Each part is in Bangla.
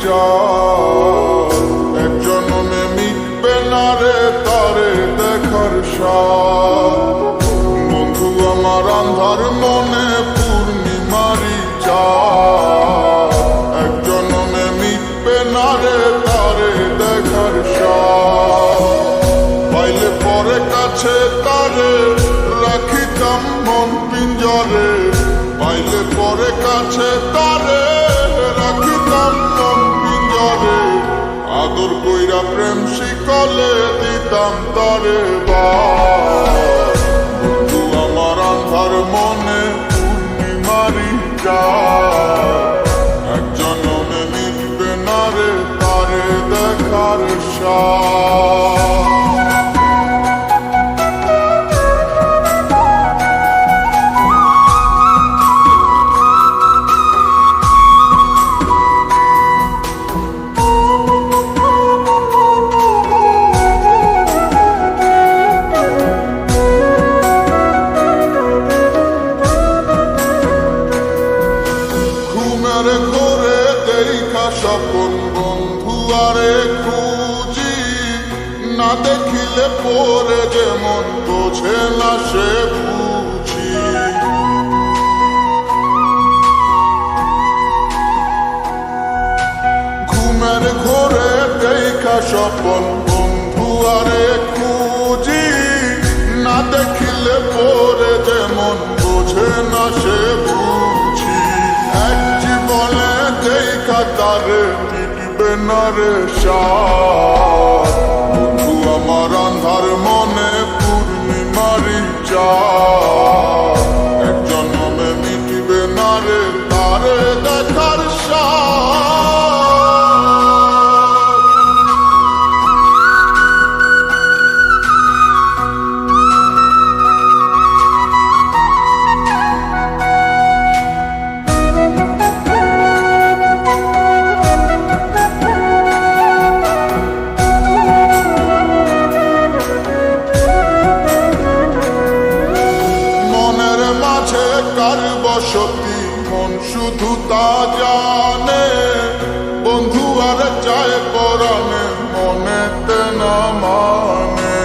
আন্ধার চা এক জনমে মিটবে না রে, তারে দেখার সাথ বন্ধু, আমার আন্ধার পরে কাছে তারে রাখিতাম মন পিঞ্জরে। পাইলে পরে কাছে তারে আদর কইরা প্রেম শিকলে দিতাম তারে বন্ধু আমার আন্ধার মনে পূর্ণিমারি যায় দেখা স্বপন বন্ধু আরে খুঁজি, না দেখিলে পরে যেমন বোঝে না সে বুঝি। ঘুমের ঘরে দেখা স্বপন বন্ধু আরে খুঁজি, না দেখিলে পরে যেমন বোঝে না সে না রে বন্ধু আমার আন্ধার মনে পূর্ণিমারি চা বসতি মন শুধু তা জানে, বন্ধু আর চায় পরাণে, মনেতে না মানে।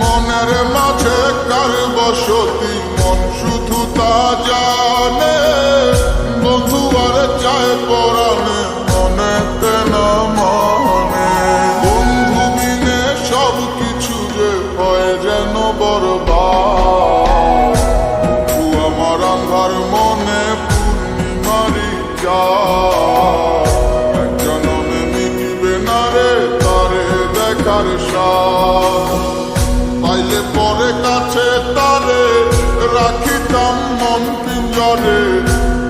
মনের মাঝে কার বসতি, মন শুধু তা জানে। দেখার সাথ পাইলে পরে কাছে তারে রাখিতাম মন পিঞ্জরে।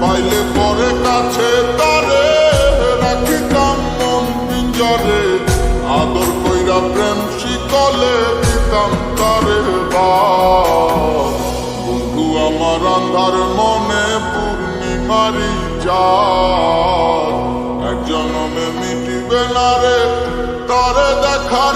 পাইলে পরে কাছে তারে রাখিতাম মন পিঞ্জরে। আদর কইরা প্রেম শিকলে দিতাম তারে বন্ধু, আমার আন্ধার মনে পূর্ণিমারি যায় এক জনমে মিটিবে না রে, তারে সাথ